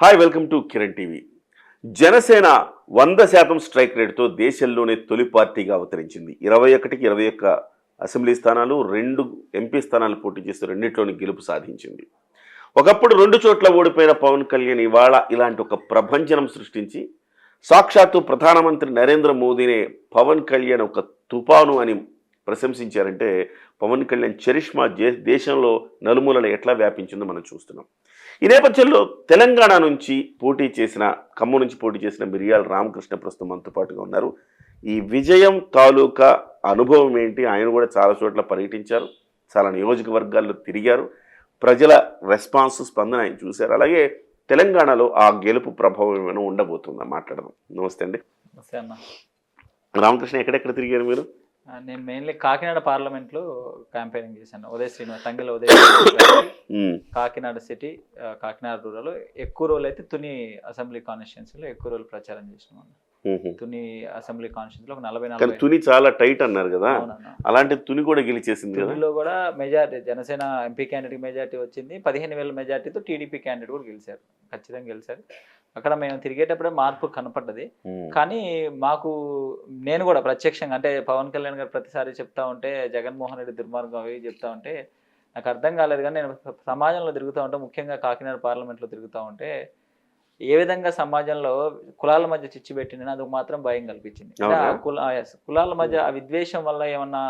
Hi welcome to Kiran TV Janasena వంద శాతం strike రేట్తో దేశంలోనే తొలి పార్టీగా అవతరించింది. ఇరవై ఒకటికి ఇరవై ఒక్క అసెంబ్లీ స్థానాలు రెండు ఎంపీ స్థానాలు పోటీ చేస్తూ రెండింటిలోని గెలుపు సాధించింది. ఒకప్పుడు రెండు చోట్ల ఓడిపోయిన పవన్ కళ్యాణ్ ఇవాళ ఇలాంటి ఒక ప్రభంజనం సృష్టించి సాక్షాత్తు ప్రధానమంత్రి నరేంద్ర మోదీనే పవన్ కళ్యాణ్ ఒక తుపాను అని ప్రశంసించారంటే పవన్ కళ్యాణ్ చరిష్మా దేశంలో నలుమూలన ఎట్లా వ్యాపించిందో మనం చూస్తున్నాం. ఈ నేపథ్యంలో తెలంగాణ నుంచి పోటీ చేసిన ఖమ్మం నుంచి పోటీ చేసిన మిరియాల రామకృష్ణ ప్రస్తుతం మనతో పాటుగా ఉన్నారు. ఈ విజయం తాలూకా అనుభవం ఏంటి? ఆయన కూడా చాలా చోట్ల పర్యటించారు. చాలా నియోజకవర్గాల్లో తిరిగారు. ప్రజల రెస్పాన్స్ స్పందన ఆయన చూశారు. అలాగే తెలంగాణలో ఆ గెలుపు ప్రభావం ఏమైనా ఉండబోతుందా మాట్లాడదాం. నమస్తే అండి. నమస్తే అన్న. రామకృష్ణ ఎక్కడెక్కడ తిరిగారు మీరు? నేను మెయిన్లీ కాకినాడ పార్లమెంట్లో క్యాంపెయినింగ్ చేశాను. Uday Srinivas Tangella Uday Kakinada city Kakinada rural. ఎక్కువ రోజులు అయితే తుని అసెంబ్లీ కాన్స్టిట్యున్సీలో ఎక్కువ రోజులు ప్రచారం చేసినాం. తుని అసెంబ్లీ కాన్స్టిట్యున్సీలో ఒక నలభై నలభై తుని చాలా టైట్ అన్నారు కదా. అలాంటి తుని కూడా గెలిచేసింది తునిలో కూడా majority Janasena MP candidate majority వచ్చింది. పదిహేను వేల మెజార్టీతో టీడీపీ క్యాండిడేట్ కూడా గెలిచారు. ఖచ్చితంగా గెలిచారు. అక్కడ మేము తిరిగేటప్పుడే మార్పు కనపడ్డది. కానీ మాకు నేను కూడా ప్రత్యక్షంగా అంటే పవన్ కళ్యాణ్ గారు ప్రతిసారి చెప్తా ఉంటే జగన్మోహన్ రెడ్డి దుర్మార్గం అవి చెప్తా ఉంటే నాకు అర్థం కాలేదు కానీ నేను సమాజంలో తిరుగుతూ ఉంటే ముఖ్యంగా కాకినాడ పార్లమెంట్లో తిరుగుతూ ఉంటే ఏ విధంగా సమాజంలో కులాల మధ్య చిచ్చు పెట్టిందని అది మాత్రం భయం కల్పించింది? కుల కులాల మధ్య ఆ విద్వేషం వల్ల ఏమన్నా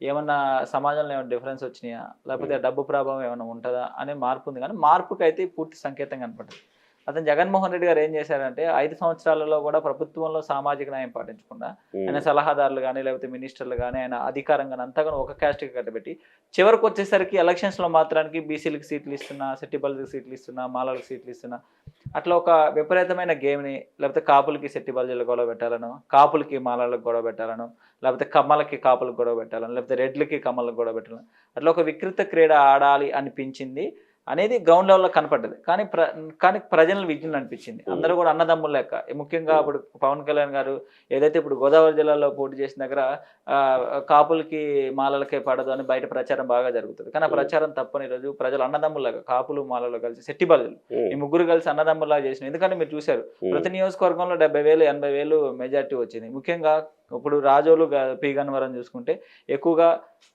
ఏమన్నా సమాజంలో ఏమైనా డిఫరెన్స్ వచ్చినాయా? లేకపోతే డబ్బు ప్రభావం ఏమైనా ఉంటుందా? అనే మార్పు ఉంది. కానీ మార్పుకి అయితే పూర్తి సంకేతం కనపడుతుంది అతను జగన్మోహన్ రెడ్డి గారు ఏం చేశారంటే ఐదు సంవత్సరాలలో కూడా ప్రభుత్వంలో సామాజిక న్యాయం పాటించకుండా ఆయన సలహాదారులు కానీ లేకపోతే మినిస్టర్లు కానీ ఆయన అధికారం కానీ అంతా కానీ ఒక క్యాస్ట్కి కట్టబెట్టి చివరికి వచ్చేసరికి ఎలక్షన్స్లో మాత్రానికి బీసీలకు సీట్లు ఇస్తున్నా సెట్టిబల్కి సీట్లు ఇస్తున్నా మాలలకు సీట్లు ఇస్తున్నా. అట్లా ఒక విపరీతమైన గేమ్ని లేకపోతే కాపులకి సెట్టి బల్జీలు గొడవ పెట్టాలను కాపులకి మాలలకు గొడవ పెట్టాలను లేకపోతే కమ్మలకి కాపులకు గొడవ పెట్టాలను లేకపోతే రెడ్లకి కమ్మలకు గొడవ పెట్టాలను. అట్లా ఒక వికృత క్రీడ ఆడాలి అనిపించింది. అనేది గ్రౌండ్ లెవెల్లో కనపడ్డది. కానీ ప్ర కానీ ప్రజలను విజ్ఞులు అనిపించింది. అందరూ కూడా అన్నదమ్ముల లెక్క. ముఖ్యంగా ఇప్పుడు పవన్ కళ్యాణ్ గారు ఏదైతే ఇప్పుడు గోదావరి జిల్లాలో పోటీ చేసిన దగ్గర ఆ, కాపులకి మాలలకే పడదు అని బయట ప్రచారం బాగా జరుగుతుంది. కానీ ఆ ప్రచారం తప్పని రోజు ప్రజలు అన్నదమ్ములాగా కాపులు మాలలు కలిసి సెట్టి బలులు ఈ ముగ్గురు కలిసి అన్నదమ్ములా చేసిన ఎందుకంటే మీరు చూశారు ప్రతి నియోజకవర్గంలో డెబ్బై వేలు ఎనభై వేలు మెజార్టీ వచ్చింది. ముఖ్యంగా ఇప్పుడు రాజోలు గ- పి గన్నవరం చూసుకుంటే ఎక్కువగా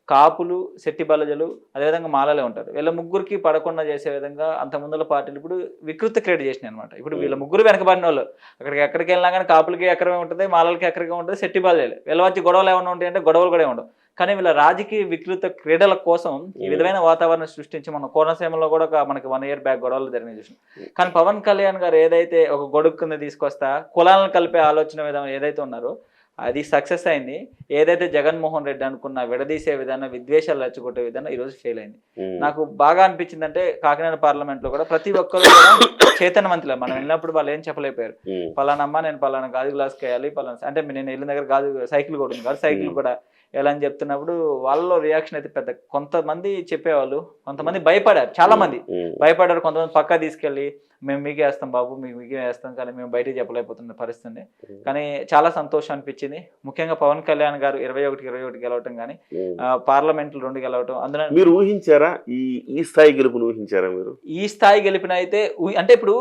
కాపులు శెట్టి బలజలు అదేవిధంగా మాలలే ఉంటారు. వీళ్ళ ముగ్గురికి పడకుండా చేసే విధంగా అంత ముందుల పార్టీలు ఇప్పుడు వికృత క్రియేట్ చేసినాయి అనమాట ఇప్పుడు వీళ్ళ ముగ్గురు వెనకబడిన వాళ్ళు. అక్కడికి ఎక్కడికి వెళ్ళినా కానీ కాపులకి ఎక్కడమే ఉంటుంది మాలలకి ఎక్కడికి ఉంటుంది శెట్టి బలజలే. వీళ్ళ వచ్చి గొడవలు ఏమైనా ఉంటాయి అంటే గొడవలు కూడా ఉండవు కానీ వీళ్ళ రాజకీయ వికృత క్రీడల కోసం ఈ విధమైన వాతావరణం సృష్టించి మన కోనసీమలో కూడా మనకి వన్ ఇయర్ బ్యాక్ గొడవలు జరిగినాయి చూసాం కానీ పవన్ కళ్యాణ్ గారు ఏదైతే ఒక గొడుగు కింద తీసుకొస్తా కులాలను కలిపే ఆలోచన విధానం ఏదైతే ఉన్నారో అది సక్సెస్ అయింది. ఏదైతే జగన్మోహన్ రెడ్డి అనుకున్న విడదీసే విధానం విద్వేషాలు రెచ్చగొట్టే విధానం ఈ రోజు ఫెయిల్ అయింది నాకు బాగా అనిపించింది అంటే కాకినాడ పార్లమెంట్లో కూడా ప్రతి ఒక్కరు కూడా చైతన్యవంతులే మనం వెళ్ళినప్పుడు వాళ్ళు ఏం చెప్పలేకపోయారు. పలానమ్మ నేను పలానా గాజు గ్లాస్కి వేయాలి పలానా అంటే నేను వెళ్ళిన దగ్గర గాజు సైకిల్ కూడా ఉంది. కదా సైకిల్ కూడా ఎలా అని చెప్తున్నప్పుడు వాళ్ళలో రియాక్షన్ అయితే పెద్ద కొంతమంది చెప్పేవాళ్ళు కొంతమంది భయపడారు చాలా మంది ఉమ్, భయపడ్డారు కొంతమంది పక్కా తీసుకెళ్ళి మేము మీకే వేస్తాం బాబు మీకు మీకే వేస్తాం కానీ మేము బయటికి చెప్పలేకపోతున్న పరిస్థితి కానీ చాలా సంతోషం అనిపించింది. ముఖ్యంగా పవన్ కళ్యాణ్ గారు ఇరవై ఒకటి ఇరవై ఒకటి గెలవటం కానీ ఉమ్. పార్లమెంట్లు రెండు గెలవటం అందులో మీరు ఊహించారా? ఈ ఈ స్థాయి గెలుపును ఊహించారా మీరు? ఈ స్థాయి గెలిపిన అయితే అంటే ఇప్పుడు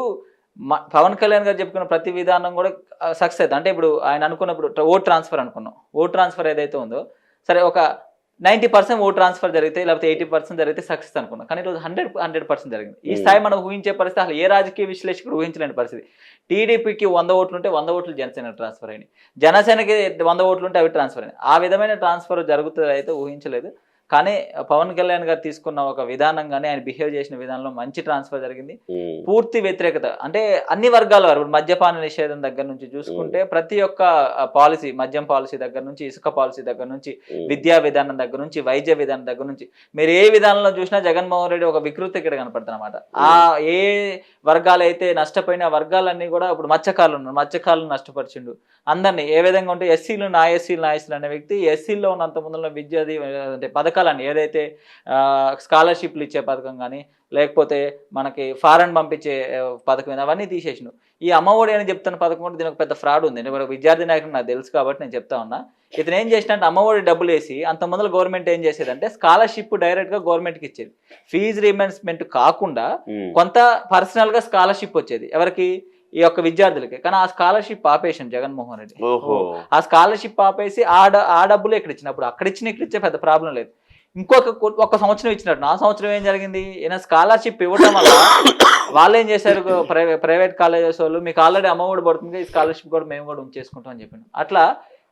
పవన్ కళ్యాణ్ గారు చెప్పుకున్న ప్రతి విధానం కూడా సక్సెస్ అవుతుంది అంటే ఇప్పుడు ఆయన అనుకున్నప్పుడు ఓట్ ట్రాన్స్ఫర్ అనుకున్నాం. ఓట్ ట్రాన్స్ఫర్ ఏదైతే ఉందో సరే ఒక నైంటీ పర్సెంట్ ఓట్ ట్రాన్స్ఫర్ జరిగితే లేకపోతే ఎయిటీ పర్సెంట్ జరిగితే సక్సెస్ అనుకున్నాం. కానీ ఈరోజు హండ్రెడ్ హండ్రెడ్ పర్సెంట్ జరిగింది. ఈ Hmm. స్థాయి మనం ఊహించే పరిస్థితి అసలు ఏ రాజకీయ విశ్లేషకుడు ఊహించలేని పరిస్థితి. టీడీపీకి వంద ఓట్లు ఉంటే వంద ఓట్లు జనసేన ట్రాన్స్ఫర్ అయినాయి. జనసేనకి వంద ఓట్లు ఉంటే అవి ట్రాన్స్ఫర్ అయినాయి. ఆ విధమైన ట్రాన్స్ఫర్ జరుగుతుంది అయితే ఊహించలేదు. కానీ పవన్ కళ్యాణ్ గారు తీసుకున్న ఒక విధానం కానీ ఆయన బిహేవ్ చేసిన విధానంలో మంచి ట్రాన్స్ఫర్ జరిగింది. పూర్తి వ్యతిరేకత. అంటే అన్ని వర్గాల వారు మద్యపాన నిషేధం దగ్గర నుంచి చూసుకుంటే ప్రతి ఒక్క పాలసీ మద్యం పాలసీ దగ్గర నుంచి ఇసుక పాలసీ దగ్గర నుంచి విద్యా విధానం దగ్గర నుంచి వైద్య విధానం దగ్గర నుంచి మీరు ఏ విధానంలో చూసినా జగన్మోహన్ రెడ్డి ఒక వికృతి ఇక్కడ కనపడుతున్నమాట. ఆ ఏ వర్గాలు అయితే నష్టపోయిన వర్గాలన్నీ కూడా ఇప్పుడు మత్స్యకారులు ఉన్నారు. మత్స్యకారులు నష్టపరిచిండు. అందరినీ ఏ విధంగా ఉంటే ఎస్సీలు నా ఎస్సీలు నా ఎస్సీలు అనే వ్యక్తి ఎస్సీలో ఉన్నంత ముందులో విద్య అంటే పథకాలు పథకాలన్నీ ఏదైతే స్కాలర్షిప్లు ఇచ్చే పథకం కానీ లేకపోతే మనకి ఫారెన్ పంపించే పథకం అవన్నీ తీసేసిన ఈ అమ్మఒడి అని చెప్తున్న పథకం కూడా దీనికి పెద్ద ఫ్రాడ్ ఉంది. నేను విద్యార్థి నాయకుడు నాకు తెలుసు కాబట్టి నేను చెప్తా ఉన్నా. ఇతను ఏం చేసినట్టు అమ్మఒడి డబ్బులు వేసి అంత ముందర గవర్నమెంట్ ఏం చేసేదంటే స్కాలర్షిప్ డైరెక్ట్గా గవర్నమెంట్కి ఇచ్చేది. ఫీజు రీమెన్స్మెంట్ కాకుండా. కొంత పర్సనల్గా స్కాలర్షిప్ వచ్చేది. ఎవరికి? ఈ యొక్క విద్యార్థులకి. కానీ ఆ స్కాలర్షిప్ ఆపేషన్ జగన్మోహన్ రెడ్డి. ఆ స్కాలర్షిప్ ఆపేసి ఆ ఆ డబ్బులు ఇక్కడ ఇచ్చినప్పుడు అక్కడ ఇచ్చిన ఇక్కడ ఇచ్చే పెద్ద ప్రాబ్లం లేదు. ఇంకొక ఒక సంవత్సరం ఇచ్చినట్టు. నా సంవత్సరం ఏం జరిగింది? ఈయన స్కాలర్షిప్ ఇవ్వటం వల్ల వాళ్ళు ఏం చేశారు? ప్రైవేట్ ప్రైవేట్ కాలేజెస్ వాళ్ళు మీకు ఆల్రెడీ అమౌంట్ పడుతుంది ఈ స్కాలర్షిప్ కూడా మేము కూడా ఉంచేసుకుంటాం అని చెప్పాను అట్లా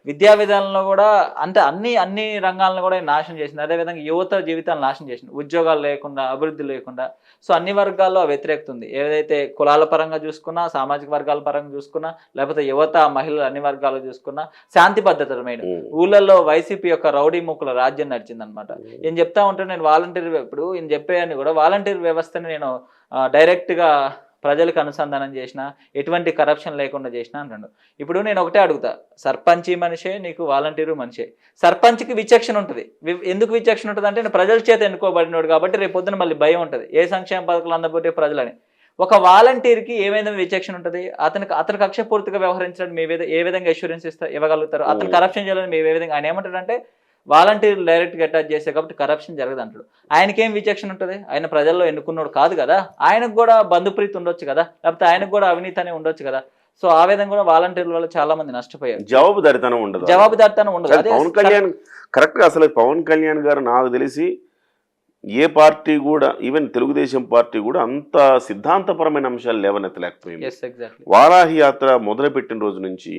విద్యా విధానంలో కూడా అంటే అన్ని అన్ని రంగాలను కూడా నాశనం చేసింది అదేవిధంగా యువత జీవితాలను నాశనం చేసింది ఉద్యోగాలు లేకుండా అభివృద్ధి లేకుండా. సో అన్ని వర్గాల్లో వ్యతిరేకత ఉంది. ఏదైతే కులాల పరంగా చూసుకున్నా సామాజిక వర్గాల పరంగా చూసుకున్నా లేకపోతే యువత మహిళలు అన్ని వర్గాలు చూసుకున్నా శాంతి మెయిన్. ఉమ్. ఊళ్ళల్లో వైసీపీ యొక్క రౌడీ ముక్కుల రాజ్యం నడిచిందనమాట. నేను చెప్తా ఉంటే నేను వాలంటీర్ ఇప్పుడు నేను చెప్పేయని కూడా వాలంటీర్ వ్యవస్థని నేను డైరెక్ట్గా ప్రజలకు అనుసంధానం చేసిన ఎటువంటి కరప్షన్ లేకుండా చేసిన అంటాడు. ఇప్పుడు నేను ఒకటే అడుగుతా. సర్పంచి మనిషే నీకు వాలంటీరు మనిషే. సర్పంచ్కి విచక్షణ ఉంటుంది. ఎందుకు విచక్షణ ఉంటుంది అంటే నేను ప్రజల చేత ఎన్నుకోబడినోడు కాబట్టి రేపు పొద్దున మళ్ళీ భయం ఉంటుంది. ఏ సంక్షేమ పథకాలు అందబోతే ప్రజలని. ఒక వాలంటీర్కి ఏమైనా విచక్షణ ఉంటుంది? అతనికి అతను కక్షపూర్తిగా వ్యవహరించడం మీ ఏ విధంగా అష్యూరెన్స్ ఇస్తా ఇవ్వగలుగుతారు? అతను. కరప్షన్ చేయాలని మీ ఏ విధంగా ఆయన ఏమంటాడంటే వాలంటీర్ డైరెక్ట్గా అటాచ్ చేసే కాబట్టి కరప్షన్ జరగదు అంటాడు ఆయనకేం విచక్షణ ఉంటుంది? ఆయన ప్రజల్లో ఎన్నుకున్నాడు కాదు కదా? ఆయనకు కూడా బంధుప్రీతి ఉండొచ్చు కదా? లేకపోతే ఆయనకు కూడా అవినీతి అనే ఉండొచ్చు కదా? సో ఆ విధంగా కూడా వాలంటీర్ల వల్ల చాలా మంది నష్టపోయారు. జవాబుదారితనం ఉండదు. జవాబుదారితనం ఉండదు. పవన్ కళ్యాణ్ కరెక్ట్గా అసలు పవన్ కళ్యాణ్ గారు నాకు తెలిసి ఏ పార్టీ కూడా ఈవెన్ తెలుగుదేశం పార్టీ కూడా అంత సిద్ధాంతపరమైన అంశాలు లేవనెత్తలేకపోయింది. వారాహి యాత్ర మొదలుపెట్టిన రోజు నుంచి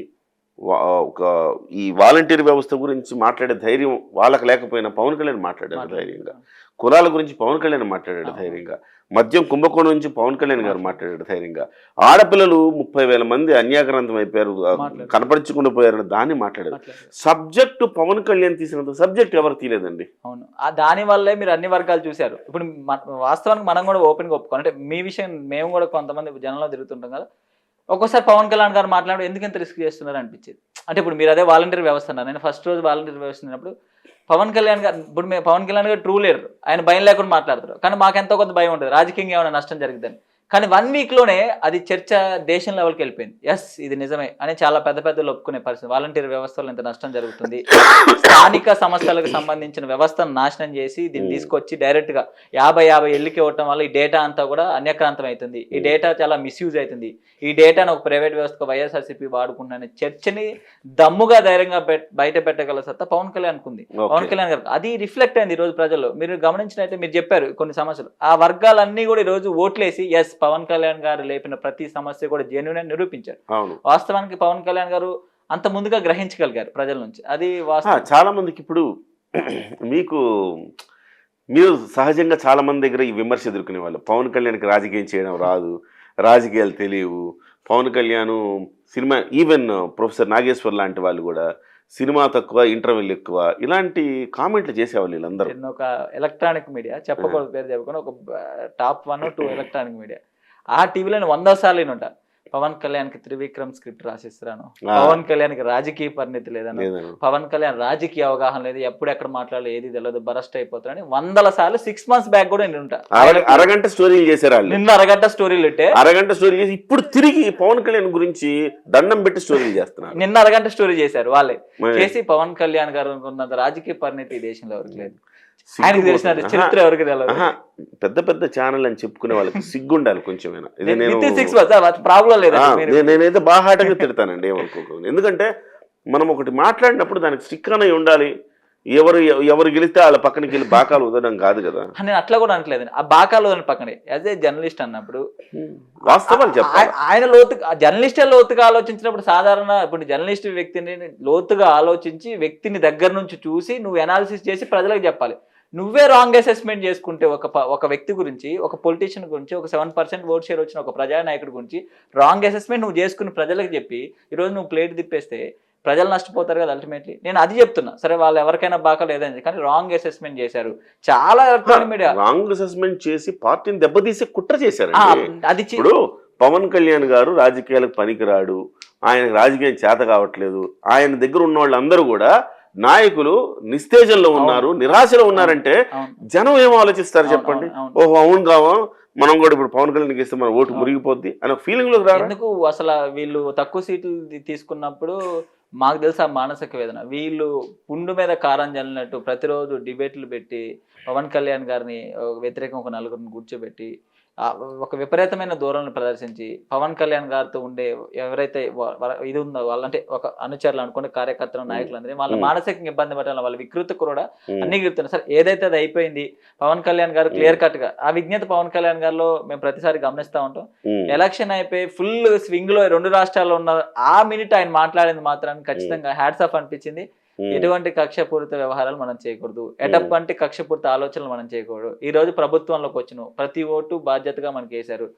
ఒక ఈ వాలంటీర్ వ్యవస్థ గురించి మాట్లాడే ధైర్యం వాళ్ళకి లేకపోయినా పవన్ కళ్యాణ్ మాట్లాడారు ధైర్యంగా. కులాల గురించి పవన్ కళ్యాణ్ మాట్లాడాడు. ధైర్యంగా. మద్యం కుంభకోణం నుంచి పవన్ కళ్యాణ్ గారు మాట్లాడాడు ధైర్యంగా. ఆడపిల్లలు ముప్పై వేల మంది అన్యాక్రాంతం అయిపోయారు. కనపరచకుండా పోయారు దాన్ని మాట్లాడారు. సబ్జెక్టు పవన్ కళ్యాణ్ తీసినంత సబ్జెక్ట్ ఎవరు తీయలేదండి? అవును. ఆ దాని వల్లే మీరు అన్ని వర్గాలు చూశారు. ఇప్పుడు వాస్తవానికి మనం కూడా ఓపెన్గా ఒప్పుకోవాలి. అంటే మీ విషయం మేము కూడా కొంతమంది జనంలో తిరుగుతుంటాం కదా. ఒక్కోసారి పవన్ కళ్యాణ్ గారు మాట్లాడడం ఎందుకు ఎంత రిస్క్ చేస్తున్నారు అనిపించేది? అంటే ఇప్పుడు మీరు అదే వాలంటీర్ వ్యవస్థ అన్నారు. నేను ఫస్ట్ రోజు వాలంటీర్ వ్యవస్థ ఉన్నప్పుడు పవన్ కళ్యాణ్ గారు ఇప్పుడు మేము పవన్ కళ్యాణ్ గారు ట్రూ లీడర్. ఆయన భయం లేకుండా మాట్లాడతారు. కానీ మాకు ఎంతో కొంత భయం ఉంటుంది రాజకీయంగా ఏమైనా నష్టం జరిగిద్దని. కానీ వన్ వీక్లోనే అది చర్చ దేశం లెవెల్కి వెళ్ళిపోయింది. ఎస్ ఇది నిజమే అని చాలా పెద్ద పెద్దలు ఒప్పుకునే పరిస్థితి. వాలంటీర్ వ్యవస్థలో ఇంత నష్టం జరుగుతుంది. స్థానిక సంస్థలకు సంబంధించిన వ్యవస్థను నాశనం చేసి దీన్ని తీసుకొచ్చి డైరెక్ట్గా యాభై యాభై ఎల్లుకి ఇవ్వటం వల్ల ఈ డేటా అంతా కూడా అన్యక్రాంతం అవుతుంది. ఈ డేటా చాలా మిస్యూజ్ అవుతుంది. ఈ డేటాను ఒక ప్రైవేట్ వ్యవస్థకు వైఎస్ఆర్సీపీ వాడుకుంటున్న చర్చని దమ్ముగా ధైర్యంగా బయట పెట్టగల సత్తా పవన్ కళ్యాణ్ కుంది పవన్ కళ్యాణ్ గారు అది రిఫ్లెక్ట్ అయింది ఈ రోజు ప్రజల్లో. మీరు గమనించినట్టే మీరు చెప్పారు కొన్ని సమస్యలు. ఆ వర్గాలన్నీ కూడా ఈ రోజు ఓట్లేసి ఎస్ పవన్ కళ్యాణ్ గారు లేపిన ప్రతి సమస్య కూడా జెన్యున్ అని నిరూపించారు. అవును. వాస్తవానికి పవన్ కళ్యాణ్ గారు అంత ముందుగా గ్రహించగలిగారు ప్రజల నుంచి. అది చాలా మందికి ఇప్పుడు మీకు మీరు సహజంగా చాలా మంది దగ్గర ఈ విమర్శ ఎదుర్కొనే వాళ్ళు. పవన్ కళ్యాణ్కి రాజకీయం చేయడం రాదు రాజకీయాలు తెలియవు. Pawan Kalyan cinema even professor Nageshwar లాంటి వాళ్ళు కూడా సినిమా తక్కువ ఇంటర్వెల్ ఎక్కువ ఇలాంటి కామెంట్లు చేసేవాళ్ళు వీళ్ళందరూ. నేను ఒక ఎలక్ట్రానిక్ మీడియా చెప్పకూడదు పేరు చెప్పకుండా ఒక top one two electronic media. ఆ టీవీలో నేను వంద సార్లు ఉంటా పవన్ కళ్యాణ్కి త్రివిక్రమ్ స్క్రిప్ట్ రాసిస్తున్నాను ఆ. పవన్ కళ్యాణ్కి రాజకీయ పరిణితి లేదను. పవన్ కళ్యాణ్ రాజకీయ అవగాహన లేదు ఎప్పుడు ఎక్కడ మాట్లాడాలి ఏది తెలియదు బరస్ట్ అయిపోతారని వందల సార్లు సిక్స్ మంత్స్ బ్యాక్ కూడా నేను అరగంట స్టోరీలు చేశారు నిన్న అరగంట స్టోరీలు ఉంటే అరగంట స్టోరీ చేసి ఇప్పుడు తిరిగి పవన్ కళ్యాణ్ గురించి దండం పెట్టి స్టోరీలు చేస్తున్నారు. నిన్న అరగంట స్టోరీ చేశారు వాళ్ళే. చేసి పవన్ కళ్యాణ్ గారు ఉన్నంత రాజకీయ పరిణితి ఈ దేశంలో ఎవరికి లేదు. ఆయనకు తెలిసిన పోతుంది. చరిత్ర ఎవరికి తెలియదు పెద్ద పెద్ద ఛానల్ అని చెప్పుకునే వాళ్ళకి సిగ్గుండాలి కొంచెమైనా. ఇది నేను ప్రాబ్లం లేదు నేనైతే బాహాటంగా తిడతానండి ఏమనుకోకండి ఎందుకంటే మనం ఒకటి మాట్లాడినప్పుడు దానికి స్టిక్ అనే ఉండాలి. ఎవరు ఎవరు గెలిస్తే వాళ్ళ పక్కనకి వెళ్ళి బాకాలు వదలడం కాదు కదా. నేను అట్లా కూడా అనట్లేదు ఆ బాకాలు అని పక్కనే. యాజ్ ఏ జర్నలిస్ట్ అన్నప్పుడు వాస్తవాలు చెప్పాలి? ఆయ- ఆయన లోతు జర్నలిస్టే లోతుగా ఆలోచించినప్పుడు సాధారణ ఇప్పుడు జర్నలిస్ట్ వ్యక్తిని లోతుగా ఆలోచించి వ్యక్తిని దగ్గర నుంచి చూసి నువ్వు ఎనాలిసిస్ చేసి ప్రజలకు చెప్పాలి. నువ్వే రాంగ్ అసెస్మెంట్ చేసుకుంటే ఒక ఒక వ్యక్తి గురించి ఒక పొలిటీషియన్ గురించి ఒక సెవెన్ పర్సెంట్ ఓట్ షేర్ వచ్చిన ఒక ప్రజానాయకుడి గురించి రాంగ్ అసెస్మెంట్ నువ్వు చేసుకుని ప్రజలకు చెప్పి ఈరోజు నువ్వు ప్లేట్ తిప్పేస్తే ప్రజలు నష్టపోతారు కదా అల్టిమేట్లీ నేను అది చెప్తున్నా. సరే వాళ్ళు ఎవరికైనా బాగా లేదని కానీ రాంగ్ అసెస్మెంట్ చేశారు. చాలా ఎలక్ట్రానిక్ మీడియా రాంగ్ అసెస్మెంట్ చేసి పార్టీని దెబ్బతీసే కుట్ర ఆ, చేశారండి అది ఇప్పుడు పవన్ కళ్యాణ్ గారు రాజకీయాలకు పనికిరాడు. ఆయనకు రాజకీయం చేత కావట్లేదు. ఆయన దగ్గర ఉన్న వాళ్ళందరూ కూడా నాయకులు నిస్తేజంలో ఉన్నారు నిరాశలో ఉన్నారంటే జనం ఏం ఆలోచిస్తారు చెప్పండి. ఓహో అవును కావా? మనం కూడా ఇప్పుడు పవన్ కళ్యాణ్ ఇస్తే మన ఓటు. మురిగిపోద్ది అనే ఫీలింగ్ రారా? ఎందుకు అసలు వీళ్ళు తక్కువ సీట్లు తీసుకున్నప్పుడు మాకు తెలుసు ఆ మానసిక వేదన. వీళ్ళు పుండు మీద కారం జల్లినట్టు ప్రతిరోజు డిబేట్లు పెట్టి పవన్ కళ్యాణ్ గారిని వ్యతిరేకం ఒక నలుగురిని కూర్చోబెట్టి ఒక విపరీతమైన ధోరణిని ప్రదర్శించి పవన్ కళ్యాణ్ గారితో ఉండే ఎవరైతే ఇది ఉందో వాళ్ళంటే ఒక అనుచరులు అనుకునే కార్యకర్తలు నాయకులు అందరూ వాళ్ళ. మానసికంగా ఇబ్బంది పెట్టాలి వాళ్ళ వికృతి కూడా అన్ని గుర్తున్నాయి. సార్ ఏదైతే అది అయిపోయింది పవన్ కళ్యాణ్ గారు క్లియర్ కట్గా ఆ విజ్ఞత పవన్ కళ్యాణ్ గారిలో మేము ప్రతిసారి గమనిస్తా ఉంటాం. ఎలక్షన్ అయిపోయి ఫుల్ స్వింగ్లో రెండు రాష్ట్రాల్లో ఉన్న ఆ మినిట్ ఆయన మాట్లాడింది మాత్రాన్ని ఖచ్చితంగా హ్యాట్స్ ఆఫ్ అనిపించింది. ఎటువంటి కక్షపూరిత వ్యవహారాలు మనం చేయకూడదు. ఎటువంటి కక్షపూరిత ఆలోచనలు మనం చేయకూడదు. ఈ రోజు ప్రభుత్వంలోకి వచ్చిన ప్రతి ఓటు బాధ్యతగా మనకి వేశారు.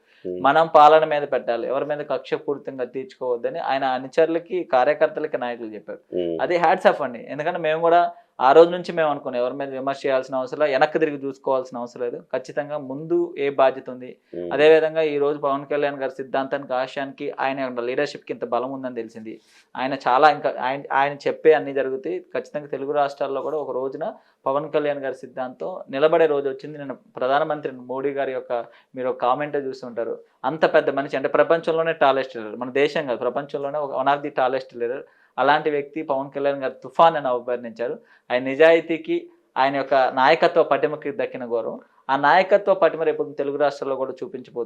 మనం పాలన మీద పెట్టాలి. ఎవరి మీద కక్షపూరితంగా తీర్చుకోవద్దని ఆయన అనుచరులకి కార్యకర్తలకి నాయకులు చెప్పారు. అది హ్యాట్స్ ఆఫ్ అండి. ఎందుకంటే మేము కూడా ఆ రోజు నుంచి మేము అనుకున్నాం ఎవరి మీద విమర్శ చేయాల్సిన అవసరం లేదు, వెనక్కి తిరిగి చూసుకోవాల్సిన అవసరం లేదు. ఖచ్చితంగా ముందు ఏ బాధ్యత ఉంది? అదేవిధంగా ఈ రోజు పవన్ కళ్యాణ్ గారి సిద్ధాంతానికి ఆశయానికి ఆయన లీడర్షిప్కి ఇంత బలం ఉందని తెలిసింది. ఆయన చాలా ఇంకా ఆయన ఆయన చెప్పే అన్ని జరుగుతాయి. ఖచ్చితంగా తెలుగు రాష్ట్రాల్లో కూడా ఒక రోజున పవన్ కళ్యాణ్ గారి సిద్ధాంతం నిలబడే రోజు వచ్చింది. నేను ప్రధానమంత్రి మోడీ గారి యొక్క మీరు ఒక కామెంట్ చూస్తుంటారు అంత పెద్ద మనిషి అంటే ప్రపంచంలోనే టాలెస్ట్ లీడర్ మన దేశం కాదు ప్రపంచంలోనే ఒక one of the tallest leader అలాంటి వ్యక్తి పవన్ కళ్యాణ్ గారు తుఫాన్ అని అభివర్ణించారు. ఆయన నిజాయితీకి ఆయన యొక్క నాయకత్వ పటిమకి దక్కిన గౌరవం. ఆ నాయకత్వ పటిమ రేపు తెలుగు రాష్ట్రాల్లో కూడా చూపించబోతుంది.